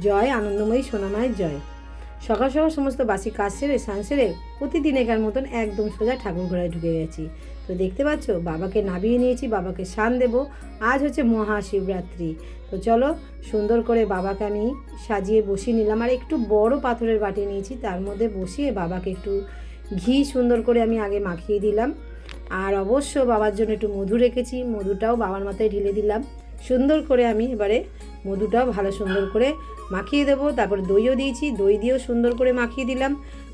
জয়, আনন্দময়ী সোনামায়ের জয়। সকাল সকাল সমস্ত বাসি কাজ সেরে, স্নান সেরে প্রতিদিন প্রতিদিনেকার মতন একদম সোজা ঠাকুর ঘোড়ায় ঢুকে গেছি। তো দেখতে পাচ্ছ, বাবাকে নামিয়ে নিয়েছি, বাবাকে শান দেব। আজ হচ্ছে মহাশিবরাত্রি। তো চলো, সুন্দর করে বাবাকে আমি সাজিয়ে বসিয়ে নিলাম। আর একটু বড় পাথরের বাটি নিয়েছি, তার মধ্যে বসিয়ে বাবাকে একটু ঘি সুন্দর করে আমি আগে মাখিয়ে দিলাম। আর অবশ্য বাবার জন্য একটু মধু রেখেছি, মধুটাও বাবার মাথায় ঢেলে দিলাম। সুন্দর করে আমি এবারে মধুটাও ভালো সুন্দর করে মাখিয়ে দেবো। তারপর দইও দিয়েছি, দই দিয়েও সুন্দর করে মাখিয়ে দিলাম।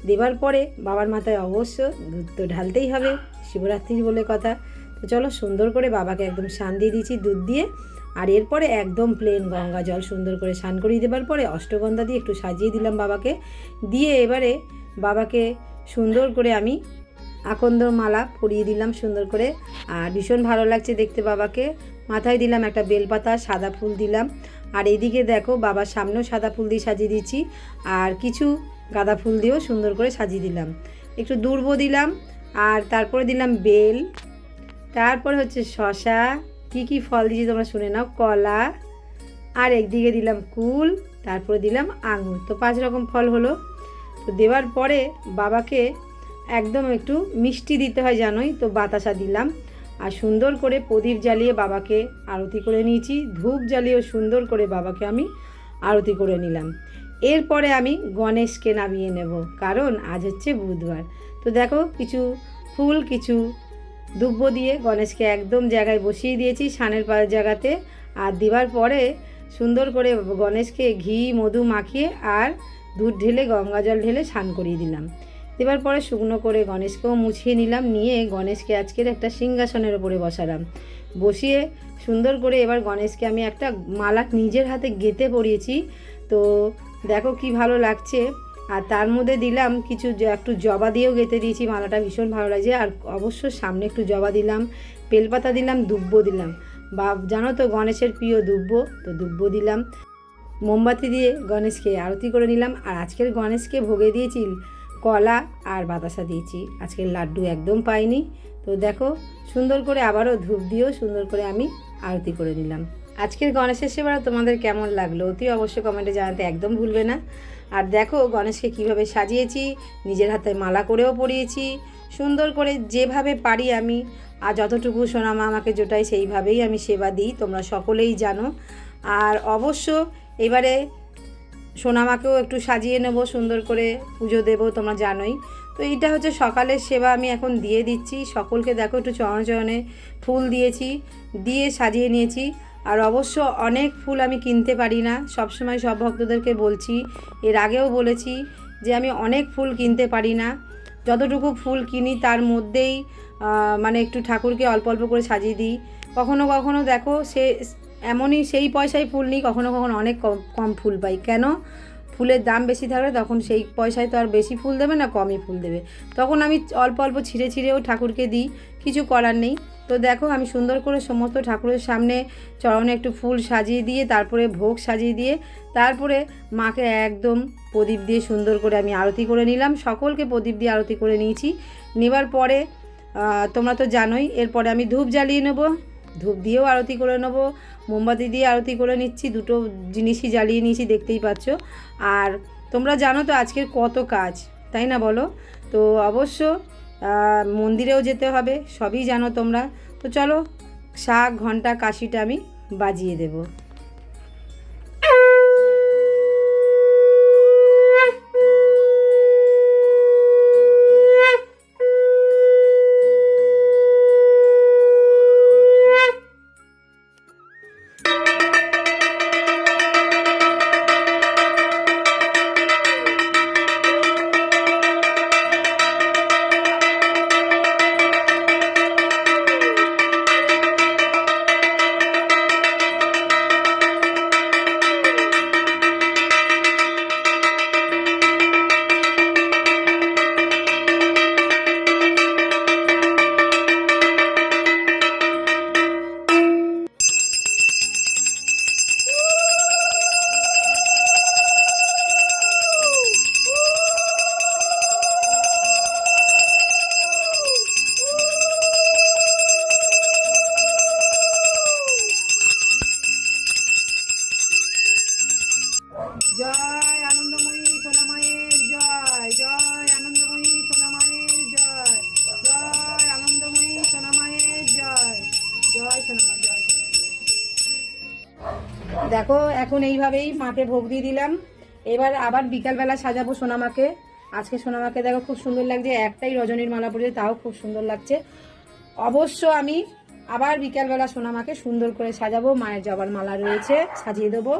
দেবার পরে বাবার মাথায় অবশ্য দুধ তো ঢালতেই হবে শিবরাত্রি বলে কথা। তো চলো সুন্দর করে বাবাকে একদম শান দিয়ে দিয়েছি দুধ দিয়ে। আর এরপরে একদম প্লেন গঙ্গা জল সুন্দর করে স্নান করিয়ে দেবার পরে অষ্টগন্ধা দিয়ে একটু সাজিয়ে দিলাম বাবাকে। দিয়ে এবারে বাবাকে সুন্দর করে আমি আকন্দর মালা পরিয়ে দিলাম সুন্দর করে। আর ভীষণ ভালো লাগছে দেখতে বাবাকে। মাথায় দিলাম একটা বেলপাতা, সাদা ফুল দিলাম। আর এদিকে দেখো বাবার সামনেও সাদা ফুল দিয়ে সাজিয়ে দিচ্ছি আর কিছু গাঁদা ফুল দিয়েও সুন্দর করে সাজিয়ে দিলাম। একটু দুর্ব দিলাম, আর তারপরে দিলাম বেল। তারপরে হচ্ছে শশা। কি কি ফল দিয়েছি তোমরা শুনে নাও। কলা। আর একদিকে দিলাম কুল, তারপরে দিলাম আঙুর। তো পাঁচ রকম ফল হলো। তো দেওয়ার পরে বাবাকে একদম একটু মিষ্টি দিতে হয় জানোই, তো বাতাসা দিলাম। আর সুন্দর করে প্রদীপ জ্বালিয়ে বাবাকে আরতি করে নিয়েছি। ধূপ জ্বালিয়েও সুন্দর করে বাবাকে আমি আরতি করে নিলাম। এরপরে আমি গণেশকে নামিয়ে নেব, কারণ আজ হচ্ছে বুধবার। তো দেখো, কিছু ফুল, কিছু দুব্য দিয়ে গণেশকে একদম জায়গায় বসিয়ে দিয়েছি সানের পা জায়গাতে। আর দেওয়ার পরে সুন্দর করে গণেশকে ঘি, মধু মাখিয়ে আর দুধ ঢেলে, গঙ্গা জল ঢেলে স্নান করিয়ে দিলাম। দেওয়ার পরে শুকনো করে গণেশকেও মুছিয়ে নিলাম, নিয়ে গণেশকে আজকের একটা সিংহাসনের ওপরে বসালাম। বসিয়ে সুন্দর করে এবার গণেশকে আমি একটা মালা নিজের হাতে গেঁথে পরিয়েছি। তো দেখো কি ভালো লাগছে। আর তার মধ্যে দিলাম কিছু একটু জবা দিয়েও গেঁথে দিয়েছি, মালাটা ভীষণ ভালো লাগছে। আর অবশ্য সামনে একটু জবা দিলাম, বেলপাতা দিলাম, দুব্ব দিলাম। বা জানো তো গণেশের প্রিয় দুব্ব, তো দুব্ব দিলাম। মোমবাতি দিয়ে গণেশকে আরতি করে নিলাম। আর আজকের গণেশকে ভোগে দিয়েছি কলা আর বাতাসা দিয়েছি। আজকের লাড্ডু একদম পাইনি। তো দেখো, সুন্দর করে আবারও ধূপ দিয়েও সুন্দর করে আমি আরতি করে নিলাম। আজকের গণেশের সেবাটা তোমাদের কেমন লাগল? অতি অবশ্যই কমেন্টে জানাতে একদম ভুলবে না। আর দেখো, গণেশকে কীভাবে সাজিয়েছি, নিজের হাতে মালা করেও পরিয়েছি। সুন্দর করে যেভাবে পারি আমি, আর যতটুকু সোনামা আমাকে জোটাই সেইভাবেই আমি সেবা দিই, তোমরা সকলেই জানো। আর অবশ্য এবারে সোনামাকেও একটু সাজিয়ে নেব, সুন্দর করে পুজো দেবো, তোমরা জানোই। তো এইটা হচ্ছে সকালের সেবা আমি এখন দিয়ে দিচ্ছি। সকলকে দেখো একটু চরণে চরণে ফুল দিয়েছি, দিয়ে সাজিয়ে নিয়েছি। আর অবশ্য অনেক ফুল আমি কিনতে পারি না, সবসময় সব ভক্তদেরকে বলছি। এর আগেও বলেছি যে আমি অনেক ফুল কিনতে পারি না। যতটুকু ফুল কিনি তার মধ্যেই মানে একটু ঠাকুরকে অল্প অল্প করে সাজিয়ে দিই। কখনো কখনো দেখো সে এমনই সেই পয়সায় ফুল নিই, কখনো কখনো অনেক কম ফুল পাই। কেন? ফুলের দাম বেশি থাকলে তখন সেই পয়সায় তো আর বেশি ফুল দেবে না কমই ফুল দেবে। তখন আমি অল্প অল্প ছিঁড়ে ছিঁড়েও ঠাকুরকে দিই, কিছু করার নেই। তো দেখো, আমি সুন্দর করে সমস্ত ঠাকুরের সামনে চরণে একটু ফুল সাজিয়ে দিয়ে, তারপরে ভোগ সাজিয়ে দিয়ে, তারপরে মাকে একদম প্রদীপ দিয়ে সুন্দর করে আমি আরতি করে নিলাম। সকলকে প্রদীপ দিয়ে আরতি করে নিয়েছি। নেবার পরে তোমরা তো জানোই, এরপরে আমি ধূপ জ্বালিয়ে নেব। ধূপ দিয়েও আরতি করে নেব। মোমবাতি দিয়ে আরতি করে নিচ্ছি, দুটো জিনিসই জ্বালিয়ে নিয়েছি, দেখতেই পাচ্ছ। আর তোমরা জানো তো আজকের কত কাজ, তাই না বলো? তো অবশ্য মন্দিরেও যেতে হবে, সবই জানো তোমরা। তো চলো, শাক, ঘণ্টা, কাশিটা আমি বাজিয়ে দেবো। দেখো, এখন এইভাবেই মাকে ভোগ দিয়ে দিলাম। এবার আবার বিকালবেলা সাজাবো সোনামাকে। আজকে সোনামাকে দেখো খুব সুন্দর লাগছে, একটাই রজনীর মালা পরেছে, তাও খুব সুন্দর লাগছে। অবশ্য আমি আবার বিকালবেলা সোনামাকে সুন্দর করে সাজাবো, মায়ের জবার মালা রয়েছে, সাজিয়ে দেবো।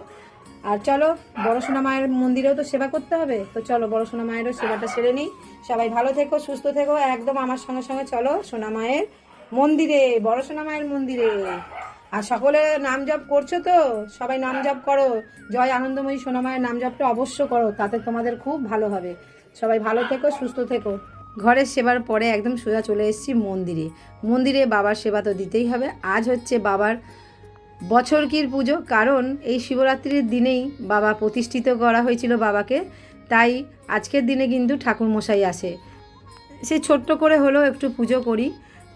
আর চলো, বড় সোনা মায়ের মন্দিরেও তো সেবা করতে হবে। তো চলো, বড় সোনা মায়েরও সেবাটা সেরে নিই। সবাই ভালো থেকো, সুস্থ থেকো, একদম আমার সঙ্গে সঙ্গে চলো সোনা মায়ের মন্দিরে, বড় সোনা মায়ের মন্দিরে। আর সকলে নাম জপ করছ তো? সবাই নাম জপ করো। জয় আনন্দময়ী সোনামায়ের নাম জপটা অবশ্য করো তাতে তোমাদের খুব ভালো হবে। সবাই ভালো থেকো সুস্থ থেকো। ঘরের সেবার পরে একদম সোজা চলে এসেছি মন্দিরে। মন্দিরে বাবার সেবা তো দিতেই হবে। আজ হচ্ছে বাবার বছরকির পুজো কারণ এই শিবরাত্রির দিনেই বাবা প্রতিষ্ঠিত করা হয়েছিল বাবাকে। তাই আজকের দিনে কিন্তু ঠাকুর মশাই আসে। সে ছোট্ট করে হলেও একটু পুজো করি।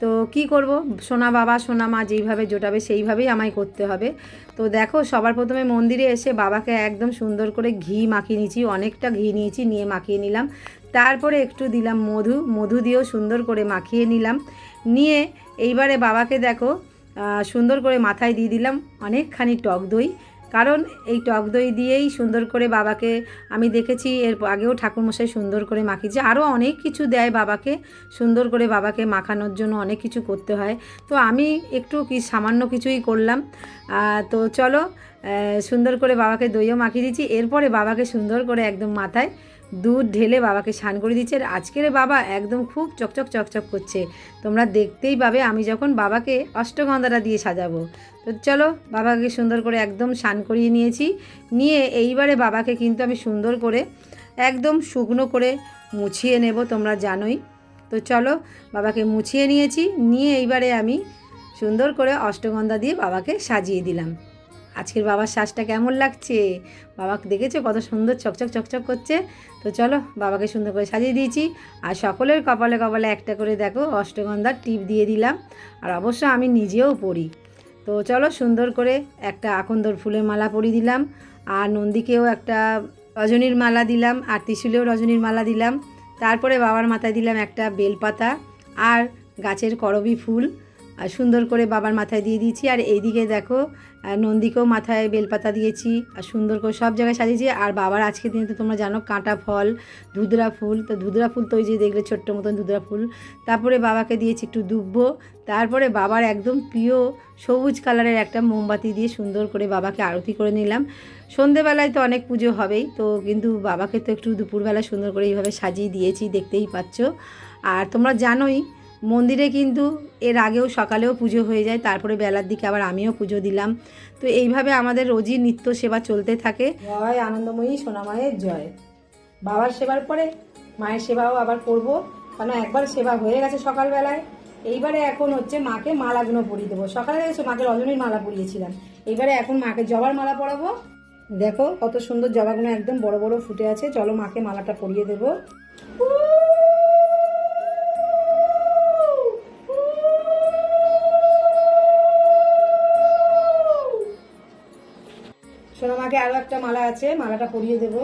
তো কি করব? সোনা বাবা, সোনা মা যেইভাবে জোটাবে সেইভাবেই আমায় করতে হবে। তো দেখো, সবার প্রথমে মন্দিরে এসে বাবাকে একদম সুন্দর করে ঘি মাখিয়ে নিয়েছি, অনেকটা ঘি নিয়েছি, নিয়ে মাখিয়ে নিলাম। তারপরে একটু দিলাম মধু মধু দিয়েও সুন্দর করে মাখিয়ে নিলাম। নিয়ে এইবারে বাবাকে দেখো সুন্দর করে মাথায় দিয়ে দিলাম, অনেকখানি টক দই। কারণ এই টক দই দিয়েই সুন্দর করে বাবাকে আমি দেখেছি, এর আগেও ঠাকুরমশাই সুন্দর করে মাখিয়েছে। আরও অনেক কিছু দেয় বাবাকে, সুন্দর করে বাবাকে মাখানোর জন্য অনেক কিছু করতে হয়। তো আমি একটু কি সামান্য কিছুই করলাম। তো চলো সুন্দর করে বাবাকে দইও মাখিয়ে দিচ্ছি। এরপরে বাবাকে সুন্দর করে একদম মাথায় দুধ ঢেলে বাবাকে স্নান করে দিচ্ছে। আর আজকের বাবা একদম খুব চকচক চকচক করছে। তোমরা দেখতেই পাবে আমি যখন বাবাকে অষ্টগন্ধাটা দিয়ে সাজাবো। তো চলো বাবাকে সুন্দর করে একদম স্নান করিয়ে নিয়েছি। নিয়ে এইবারে বাবাকে কিন্তু আমি সুন্দর করে একদম শুকনো করে মুছিয়ে নেব, তোমরা জানোই। তো চলো বাবাকে মুছিয়ে নিয়েছি, নিয়ে এইবারে আমি সুন্দর করে অষ্টগন্ধা দিয়ে বাবাকে সাজিয়ে দিলাম। আজকের বাবার শ্বাসটা কেমন লাগছে? বাবাকে দেখেছ কত সুন্দর চকচক চকচক করছে? তো চলো বাবাকে সুন্দর করে সাজিয়ে দিয়েছি। আর সকলের কপালে কপালে একটা করে দেখো অষ্টগন্ধার টিপ দিয়ে দিলাম। আর অবশ্য আমি নিজেও পড়ি। তো চলো সুন্দর করে একটা আকন্দর ফুলের মালা পরিয়ে দিলাম, আর নন্দীকেও একটা রজনীর মালা দিলাম, আর ত্রিশুলেও রজনীর মালা দিলাম। তারপরে বাবার মাথায় দিলাম একটা বেলপাতা, আর গাছের করবি ফুল। সুন্দর করে বাবার মাথায় দিয়ে দিয়েছি। আর এইদিকে দেখো নন্দীকেও মাথায় বেলপাতা দিয়েছি। আর সুন্দর করে সব জায়গায় সাজিয়েছি। আর বাবার আজকের দিনে তো তোমরা জানো, কাঁটা ফল ধুদরা ফুল। তো ধুদরা ফুল তো ওই যে দেখলে ছোট্ট মতন ধুদরা ফুল। তারপরে বাবাকে দিয়েছি একটু দুব্ব। তারপরে বাবার একদম প্রিয় সবুজ কালারের একটা মোমবাতি দিয়ে সুন্দর করে বাবাকে আরতি করে নিলাম। সন্ধেবেলায় তো অনেক পুজো হবেই, তো কিন্তু বাবাকে তো একটু দুপুরবেলা সুন্দর করে এইভাবে সাজিয়ে দিয়েছি, দেখতেই পাচ্ছ। আর তোমরা জানোই মন্দিরে কিন্তু এর আগেও সকালেও পুজো হয়ে যায়, তারপরে বেলার দিকে আবার আমিও পুজো দিলাম। তো এইভাবে আমাদের রোজই নিত্য সেবা চলতে থাকে। জয় আনন্দময়ী সোনামায়ের জয়। বাবার সেবার পরে মায়ের সেবাও আবার করব। কারণ একবার সেবা হয়ে গেছে সকালবেলায়। এইবারে এখন হচ্ছে মাকে মালাগুলো পরিয়ে দেবো। সকালে এসে মাকে রজনীর মালা পরিয়েছিলাম। এইবারে এখন মাকে জবার মালা পরাবো। দেখো কত সুন্দর জবাগুলো একদম বড় বড় ফুটে আছে। চলো মাকে মালাটা পরিয়ে দেবো। সোনামাকে আরও একটা মালা আছে, মালাটা পরিয়ে দেবো।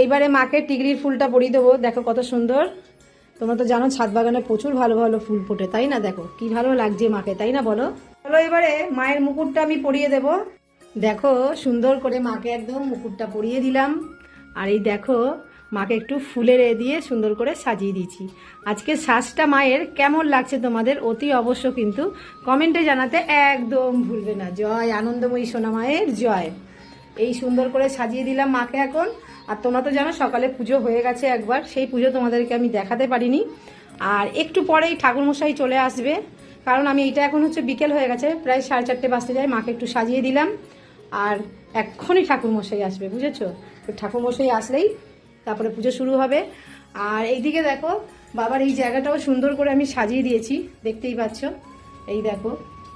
এইবারে মাকে টিগরির ফুলটা পরিয়ে দেবো। দেখো কত সুন্দর। তোমরা তো জানো, ছাদ বাগানে প্রচুর ভালো ভালো ফুল ফোটে, তাই না? দেখো, কি ভালো লাগছে মাকে, তাই না বলো? চলো এবারে মায়ের মুকুটটা আমি পরিয়ে দেব। দেখো, সুন্দর করে মাকে একদম মুকুটটা পরিয়ে দিলাম। আর এই দেখো, মাকে একটু ফুলের এ দিয়ে সুন্দর করে সাজিয়ে দিয়েছি। আজকে শ্বাসটা মায়ের কেমন লাগছে তোমাদের অতি অবশ্য কিন্তু কমেন্টে জানাতে একদম ভুলবে না। জয়, আনন্দময়ী সোনা মায়ের জয়। এই সুন্দর করে সাজিয়ে দিলাম মাকে এখন। আর তোমরা তো জানো সকালে পুজো হয়ে গেছে একবার, সেই পুজো তোমাদেরকে আমি দেখাতে পারিনি। আর একটু পরেই ঠাকুরমশাই চলে আসবে, কারণ আমি এটা এখন হচ্ছে বিকেল হয়ে গেছে, প্রায় সাড়ে চারটে বাজতে যায়, মাকে একটু সাজিয়ে দিলাম। আর এক্ষুনি ঠাকুরমশাই আসবে, বুঝেছ? তো ঠাকুরমশাই আসলেই তারপরে পুজো শুরু হবে। আর এইদিকে দেখো, বাবার এই জায়গাটাও সুন্দর করে আমি সাজিয়ে দিয়েছি, দেখতেই পাচ্ছ। এই দেখো,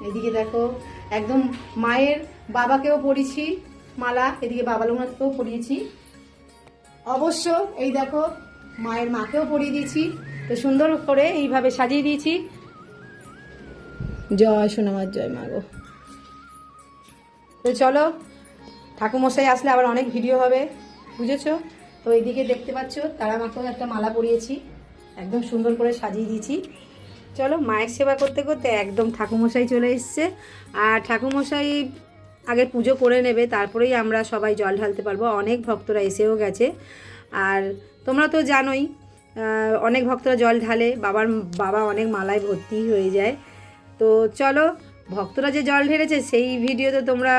এইদিকে দেখো, একদম মায়ের বাবাকেও পরিয়েছি, মালা, এদিকে বাবা লোকনাথকেও পরিয়েছি। অবশ্য এই দেখো, মায়ের মাকেও পরিয়ে দিয়েছি, তো সুন্দর করে এইভাবে সাজিয়ে দিয়েছি। জয় সোনামার জয় মা গো। তো চলো ঠাকুমশাই আসলে আবার অনেক ভিডিও হবে, বুঝেছ? তো এইদিকে দেখতে পাচ্ছ তারা মাকেও একটা মালা পরিয়েছি, একদম সুন্দর করে সাজিয়ে দিয়েছি। চলো, মায়ের সেবা করতে করতে একদম ঠাকুমশাই চলে এসছে। আর ঠাকুমশাই আগে পুজো করে নেবে, তারপরেই আমরা সবাই জল ঢালতে পারব। অনেক ভক্তরা এসেও গেছে। আর তোমরা তো জানোই অনেক ভক্তরা জল ঢালে, বাবার, বাবা অনেক মালায় ভর্তি হয়ে যায়। তো চলো ভক্তরা যে জল ঢেলেছে, সেই ভিডিও তো তোমরা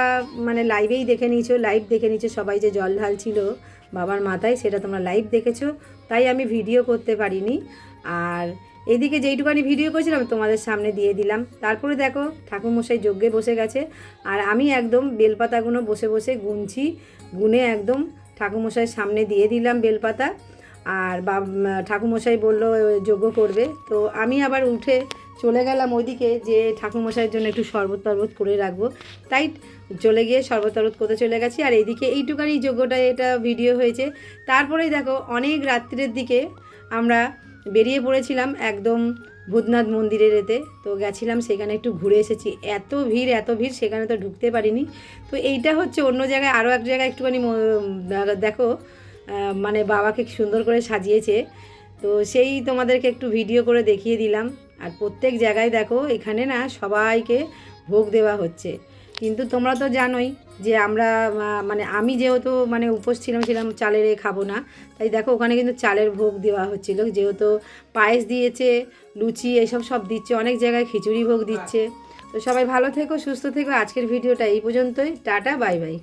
মানে লাইভেই দেখে নিয়েছো লাইভ দেখে নিয়েছো সবাই যে জল ঢালছিল বাবার মাথায়, সেটা তোমরা লাইভ দেখেছ। তাই আমি ভিডিও করতে পারিনি। আর এদিকে যেইটুকানি ভিডিও করেছিলাম তোমাদের সামনে দিয়ে দিলাম। তারপরে দেখো, ঠাকুরমশাই যজ্ঞে বসে গেছে। আর আমি একদম বেলপাতাগুলো বসে বসে গুনছি, গুনে একদম ঠাকুরমশাইয়ের সামনে দিয়ে দিলাম বেলপাতা। আর বা ঠাকুরমশাই বলল যজ্ঞ করবে। তো আমি আবার উঠে চলে গেলাম ওইদিকে যে ঠাকুরমশাইয়ের জন্য একটু শরবত টরবত করে রাখব। তাই চলে গিয়ে শরবত টরবত করতে চলে গেছি। আর এইদিকে এইটুকানি যজ্ঞটা এটা ভিডিও হয়েছে। তারপরেই দেখো অনেক রাত্রের দিকে আমরা বেরিয়ে পড়েছিলাম একদম ভূতনাথ মন্দিরের এতে। তো গেছিলাম সেখানে একটু ঘুরে এসেছি। এত ভিড় এত ভিড়, সেখানে তো ঢুকতে পারিনি। তো এইটা হচ্ছে অন্য জায়গায়, আরও এক জায়গায় একটুখানি দেখো মানে বাবাকে সুন্দর করে সাজিয়েছে। তো সেই তোমাদেরকে একটু ভিডিও করে দেখিয়ে দিলাম। আর প্রত্যেক জায়গায় দেখো, এখানে না সবাইকে ভোগ দেওয়া হচ্ছে। কিন্তু তোমরা তো জানোই যে আমরা মানে আমি যেহেতু মানে উপোস ছিলাম ছিলাম চালের খাব না। তাই দেখো, ওখানে কিন্তু চালের ভোগ দেওয়া হচ্ছিল। যেহেতু পায়েস দিয়েছে, লুচি এসব সব দিচ্ছে, অনেক জায়গায় খিচুড়ি ভোগ দিচ্ছে। তো সবাই ভালো থেকো, সুস্থ থেকো। আজকের ভিডিওটা এই পর্যন্তই। Tata bye bye